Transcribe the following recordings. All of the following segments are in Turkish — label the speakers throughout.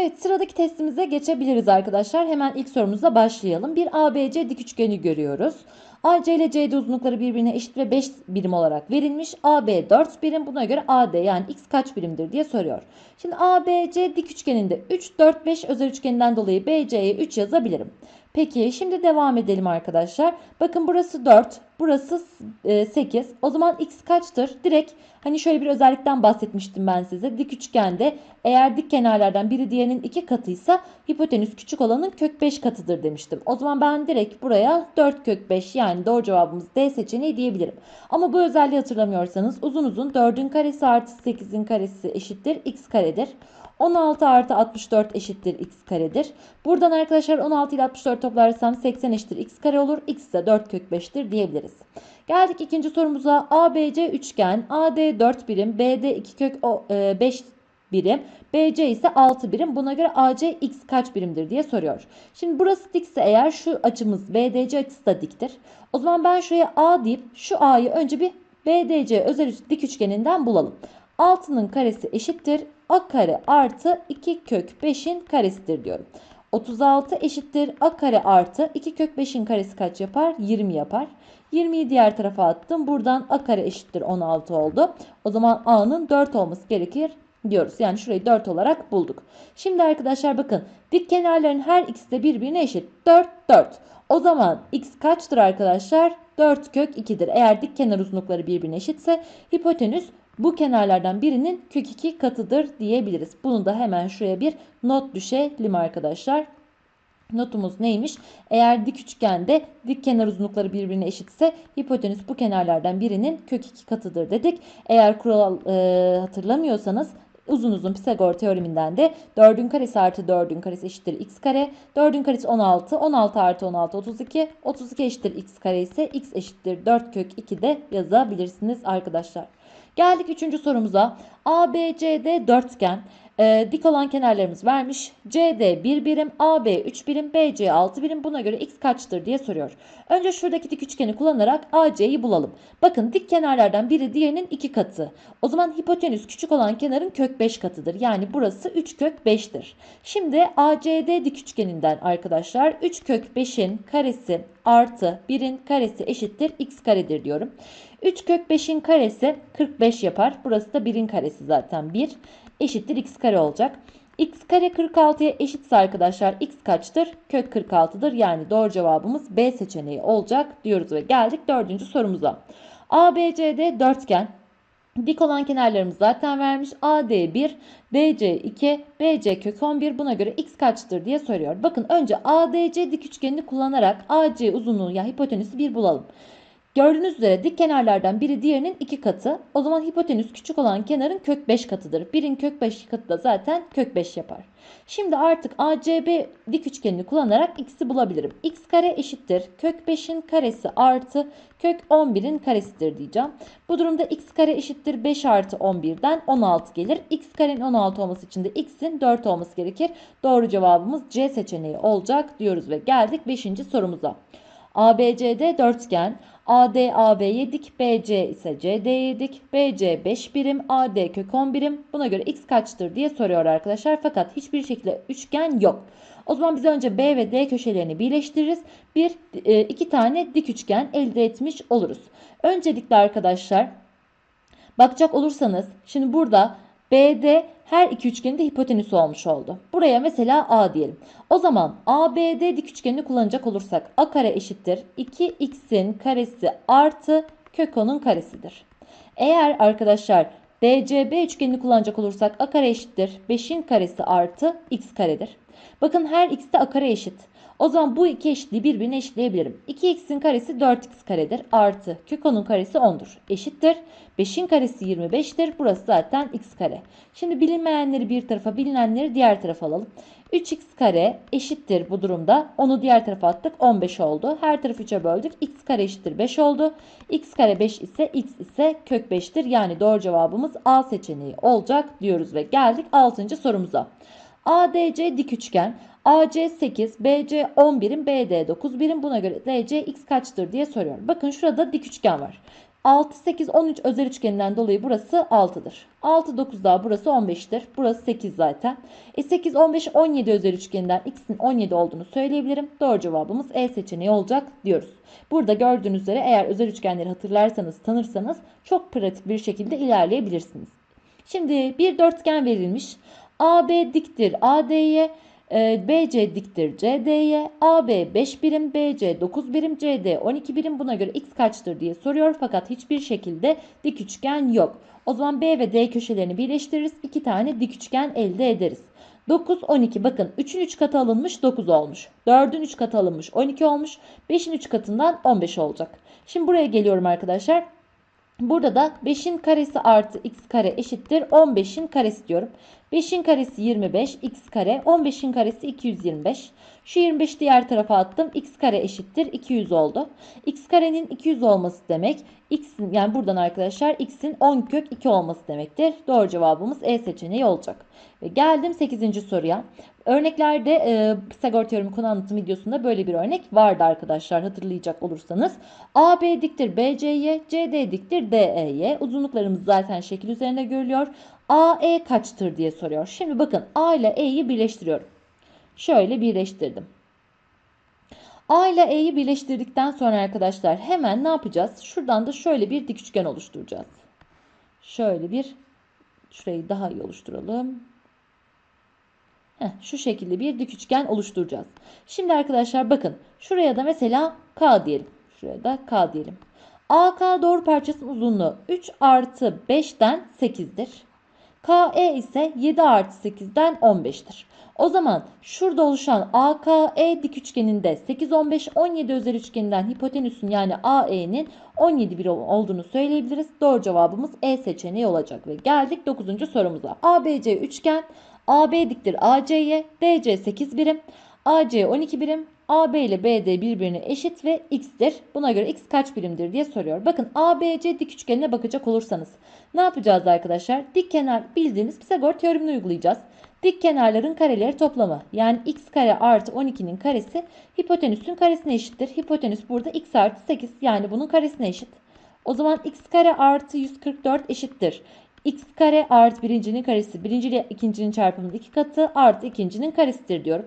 Speaker 1: Evet sıradaki testimize geçebiliriz arkadaşlar. Hemen ilk sorumuzla başlayalım. Bir ABC dik üçgeni görüyoruz. AC ile CD uzunlukları birbirine eşit ve 5 birim olarak verilmiş. AB 4 birim buna göre AD yani x kaç birimdir diye soruyor. Şimdi ABC dik üçgeninde 3, 4, 5 özel üçgeninden dolayı BC'ye 3 yazabilirim. Peki şimdi devam edelim arkadaşlar. Bakın burası 4, burası e, 8. O zaman x kaçtır? Direkt hani şöyle bir özellikten bahsetmiştim ben size. Dik üçgende eğer dik kenarlardan biri diğerinin 2 katıysa hipotenüs küçük olanın kök 5 katıdır demiştim. O zaman ben direkt buraya 4 kök 5 yani doğru cevabımız D seçeneği diyebilirim. Ama bu özelliği hatırlamıyorsanız uzun uzun 4'ün karesi artı 8'in karesi eşittir x karedir. 16 artı 64 eşittir x karedir. Buradan arkadaşlar 16 ile 64 toplarsam 80 eşittir x kare olur. x de 4 kök 5'tir diyebiliriz. Geldik ikinci sorumuza. ABC üçgen, AD 4 birim, BD 2 kök 5 birim, BC ise 6 birim. Buna göre AC x kaç birimdir diye soruyor. Şimdi burası dikse eğer şu açımız BDC açısı da diktir. O zaman ben şuraya A deyip şu A'yı önce bir BDC özel dik üçgeninden bulalım. 6'nın karesi eşittir a kare artı 2 kök 5'in karesidir diyorum. 36 eşittir a kare artı 2 kök 5'in karesi kaç yapar? 20 yapar. 20'yi diğer tarafa attım. Buradan a kare eşittir 16 oldu. O zaman a'nın 4 olması gerekir diyoruz. Yani şurayı 4 olarak bulduk. Şimdi arkadaşlar bakın dik kenarların her ikisi de birbirine eşit. 4 4. O zaman x kaçtır arkadaşlar? 4 kök 2'dir. Eğer dik kenar uzunlukları birbirine eşitse hipotenüs bu kenarlardan birinin kök 2 katıdır diyebiliriz. Bunu da hemen şuraya bir not düşelim arkadaşlar. Notumuz neymiş? Eğer dik üçgende dik kenar uzunlukları birbirine eşitse hipotenüs bu kenarlardan birinin kök 2 katıdır dedik. Eğer kural e, hatırlamıyorsanız uzun uzun Pisagor teoreminden de 4'ün karesi artı 4'ün karesi eşittir x kare. 4'ün karesi 16. 16 artı 16 32. 32 eşittir x kare ise x eşittir 4 kök 2 de yazabilirsiniz arkadaşlar. Geldik üçüncü sorumuza. ABCD dörtgen. E, dik olan kenarlarımız vermiş. CD 1 birim, AB 3 birim, BC 6 birim. Buna göre x kaçtır diye soruyor. Önce şuradaki dik üçgeni kullanarak AC'yi bulalım. Bakın dik kenarlardan biri diğerinin 2 katı. O zaman hipotenüs küçük olan kenarın kök 5 katıdır. Yani burası 3 kök 5'tir. Şimdi ACD dik üçgeninden arkadaşlar 3 kök 5'in karesi artı 1'in karesi eşittir x karedir diyorum. 3 kök 5'in karesi 45 yapar. Burası da 1'in karesi zaten 1 eşittir x kare olacak. x kare 46'ya eşitse arkadaşlar x kaçtır? Kök 46'dır. Yani doğru cevabımız B seçeneği olacak diyoruz ve geldik dördüncü sorumuza. ABCD dörtgen. Dik olan kenarlarımız zaten vermiş. AD 1, BC 2, BC kök 11 buna göre x kaçtır diye soruyor. Bakın önce ADC dik üçgenini kullanarak AC uzunluğu ya hipotenüsü 1 bulalım. Gördüğünüz üzere dik kenarlardan biri diğerinin 2 katı. O zaman hipotenüs küçük olan kenarın kök 5 katıdır. Birin kök 5 katı da zaten kök 5 yapar. Şimdi artık ACB dik üçgenini kullanarak x'i bulabilirim. x kare eşittir. Kök 5'in karesi artı kök 11'in karesidir diyeceğim. Bu durumda x kare eşittir 5 artı 11'den 16 gelir. x karenin 16 olması için de x'in 4 olması gerekir. Doğru cevabımız C seçeneği olacak diyoruz ve geldik 5. sorumuza. ABCD dörtgen. AD AB'ye dik, BC ise CD'ye dik, BC 5 birim, AD kök 10 birim. Buna göre x kaçtır diye soruyor arkadaşlar. Fakat hiçbir şekilde üçgen yok. O zaman biz önce B ve D köşelerini birleştiririz. Bir, e, iki tane dik üçgen elde etmiş oluruz. Öncelikle arkadaşlar bakacak olursanız şimdi burada BD her iki üçgenin de hipotenüsü olmuş oldu. Buraya mesela A diyelim. O zaman ABD dik üçgenini kullanacak olursak A kare eşittir 2x'in karesi artı kök 10'un karesidir. Eğer arkadaşlar DCB üçgenini kullanacak olursak A kare eşittir 5'in karesi artı x karedir. Bakın her x de A kare eşit. O zaman bu iki eşitliği birbirine eşitleyebilirim. 2x'in karesi 4x karedir. Artı kök 10'un karesi 10'dur. Eşittir. 5'in karesi 25'tir. Burası zaten x kare. Şimdi bilinmeyenleri bir tarafa bilinenleri diğer tarafa alalım. 3x kare eşittir bu durumda. Onu diğer tarafa attık. 15 oldu. Her tarafı 3'e böldük. x kare eşittir 5 oldu. x kare 5 ise x ise kök 5'tir. Yani doğru cevabımız A seçeneği olacak diyoruz ve geldik 6. sorumuza. ADC dik üçgen. AC 8, BC 10 birim, BD 9 birim. Buna göre DC x kaçtır diye soruyorum. Bakın şurada dik üçgen var. 6, 8, 13 özel üçgeninden dolayı burası 6'dır. 6, 9 daha burası 15'tir. Burası 8 zaten. E 8, 15, 17 özel üçgeninden x'in 17 olduğunu söyleyebilirim. Doğru cevabımız E seçeneği olacak diyoruz. Burada gördüğünüz üzere eğer özel üçgenleri hatırlarsanız, tanırsanız çok pratik bir şekilde ilerleyebilirsiniz. Şimdi bir dörtgen verilmiş. AB diktir AD'ye, e, BC diktir CD'ye, AB 5 birim, BC 9 birim, CD 12 birim. Buna göre x kaçtır diye soruyor fakat hiçbir şekilde dik üçgen yok. O zaman B ve D köşelerini birleştiririz. 2 tane dik üçgen elde ederiz. 9, 12 bakın 3'ün 3 katı alınmış 9 olmuş. 4'ün 3 katı alınmış 12 olmuş. 5'in 3 katından 15 olacak. Şimdi buraya geliyorum arkadaşlar. Burada da 5'in karesi artı x kare eşittir 15'in karesi diyorum. 5'in karesi 25 x kare 15'in karesi 225. Şu 25 diğer tarafa attım. x kare eşittir 200 oldu. x karenin 200 olması demek x'in yani buradan arkadaşlar x'in 10 kök 2 olması demektir. Doğru cevabımız E seçeneği olacak. Ve geldim 8. soruya. Örneklerde e, Pisagor teoremi konu anlatım videosunda böyle bir örnek vardı arkadaşlar hatırlayacak olursanız. AB diktir BC'ye, CD diktir DE'ye. Uzunluklarımız zaten şekil üzerinde görülüyor. AE kaçtır diye soruyor. Şimdi bakın A ile E'yi birleştiriyorum. Şöyle birleştirdim. A ile E'yi birleştirdikten sonra arkadaşlar hemen ne yapacağız? Şuradan da şöyle bir dik üçgen oluşturacağız. Şöyle bir şurayı daha iyi oluşturalım. Heh, şu şekilde bir dik üçgen oluşturacağız. Şimdi arkadaşlar bakın şuraya da mesela K diyelim. Şuraya da K diyelim. AK doğru parçasının uzunluğu 3 artı 5'ten 8'dir. KE ise 7 artı 8'den 15'tir. O zaman şurada oluşan AKE dik üçgeninde 8, 15, 17 özel üçgeninden hipotenüsün yani AE'nin 17 bir olduğunu söyleyebiliriz. Doğru cevabımız E seçeneği olacak ve geldik 9. sorumuza. ABC üçgen AB diktir AC'ye, DC 8 birim, AC 12 birim, AB ile BD birbirine eşit ve x'tir. Buna göre x kaç birimdir diye soruyor. Bakın ABC dik üçgenine bakacak olursanız ne yapacağız arkadaşlar? Dik kenar bildiğimiz Pisagor teoremini uygulayacağız. Dik kenarların kareleri toplamı yani x kare artı 12'nin karesi hipotenüsün karesine eşittir. Hipotenüs burada x artı 8 yani bunun karesine eşit. O zaman x kare artı 144 eşittir. x kare artı birincinin karesi birinci ile ikincinin çarpımının iki katı artı ikincinin karesidir diyorum.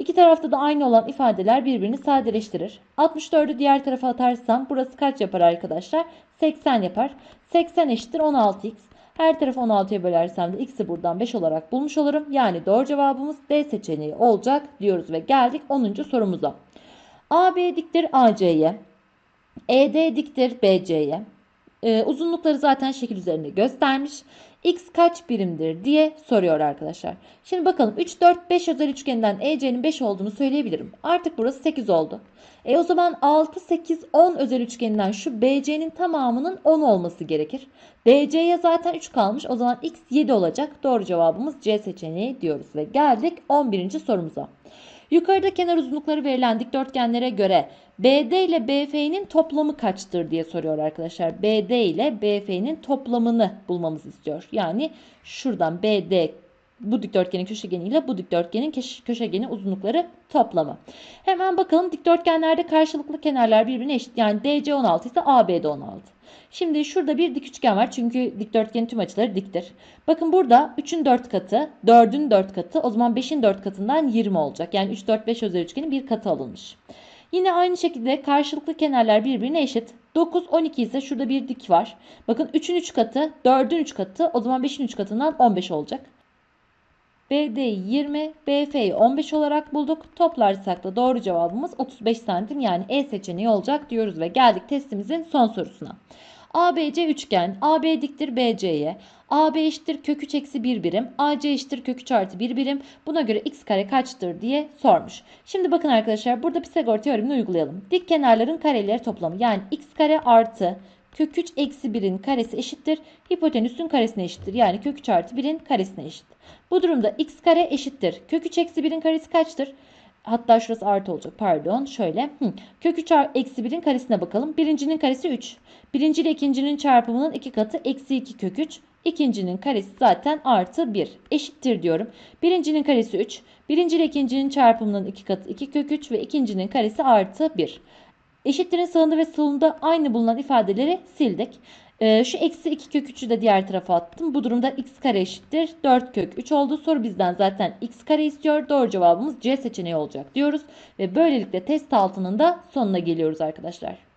Speaker 1: İki tarafta da aynı olan ifadeler birbirini sadeleştirir. 64'ü diğer tarafa atarsam burası kaç yapar arkadaşlar? 80 yapar. 80 eşittir 16x. Her tarafı 16'ya bölersem de x'i buradan 5 olarak bulmuş olurum. Yani doğru cevabımız D seçeneği olacak diyoruz ve geldik 10. sorumuza. AB diktir AC'ye. ED diktir BC'ye. Ee, uzunlukları zaten şekil üzerinde göstermiş. X kaç birimdir diye soruyor arkadaşlar. Şimdi bakalım 3, 4, 5 özel üçgeninden EC'nin 5 olduğunu söyleyebilirim. Artık burası 8 oldu. E o zaman 6, 8, 10 özel üçgeninden şu BC'nin tamamının 10 olması gerekir. BC'ye zaten 3 kalmış. O zaman X 7 olacak. Doğru cevabımız C seçeneği diyoruz. Ve geldik 11. sorumuza. Yukarıda kenar uzunlukları verilen dikdörtgenlere göre BD ile BF'nin toplamı kaçtır diye soruyor arkadaşlar. BD ile BF'nin toplamını bulmamızı istiyor. Yani şuradan BD bu dikdörtgenin köşegeni ile bu dikdörtgenin köşegeni uzunlukları toplamı. Hemen bakalım dikdörtgenlerde karşılıklı kenarlar birbirine eşit. Yani DC 16 ise AB de 16. Şimdi şurada bir dik üçgen var çünkü dikdörtgenin tüm açıları diktir. Bakın burada 3'ün 4 katı, 4'ün 4 katı o zaman 5'in 4 katından 20 olacak. Yani 3, 4, 5 özel üçgenin bir katı alınmış. Yine aynı şekilde karşılıklı kenarlar birbirine eşit. 9, 12 ise şurada bir dik var. Bakın 3'ün 3 katı, 4'ün 3 katı o zaman 5'in 3 katından 15 olacak. BD'yi 20, BF'yi 15 olarak bulduk. Toplarsak da doğru cevabımız 35 santim yani E seçeneği olacak diyoruz ve geldik testimizin son sorusuna. ABC üçgen, AB diktir BC'ye, AB eşittir kök 3 eksi 1 birim, AC eşittir kök 3 artı 1 birim. Buna göre x kare kaçtır diye sormuş. Şimdi bakın arkadaşlar burada Pisagor teoremini uygulayalım. Dik kenarların kareleri toplamı yani x kare artı kök 3 eksi 1'in karesi eşittir. Hipotenüsün karesine eşittir. Yani kök 3 artı 1'in karesine eşit. Bu durumda x kare eşittir. Kök 3 eksi 1'in karesi kaçtır? Hatta şurası artı olacak pardon. Şöyle. Hı. Kök 3 eksi 1'in karesine bakalım. Birincinin karesi 3. Birinci ile ikincinin çarpımının iki katı eksi 2 kök 3. İkincinin karesi zaten artı 1. Eşittir diyorum. Birincinin karesi 3. Birinci ile ikincinin çarpımının iki katı 2 kök 3 ve ikincinin karesi artı 1. Eşitlerin sağında ve solunda aynı bulunan ifadeleri sildik. Ee, şu eksi 2 kök 3'ü de diğer tarafa attım. Bu durumda x kare eşittir 4 kök 3 oldu. Soru bizden zaten x kare istiyor. Doğru cevabımız C seçeneği olacak diyoruz. Ve böylelikle test altının da sonuna geliyoruz arkadaşlar.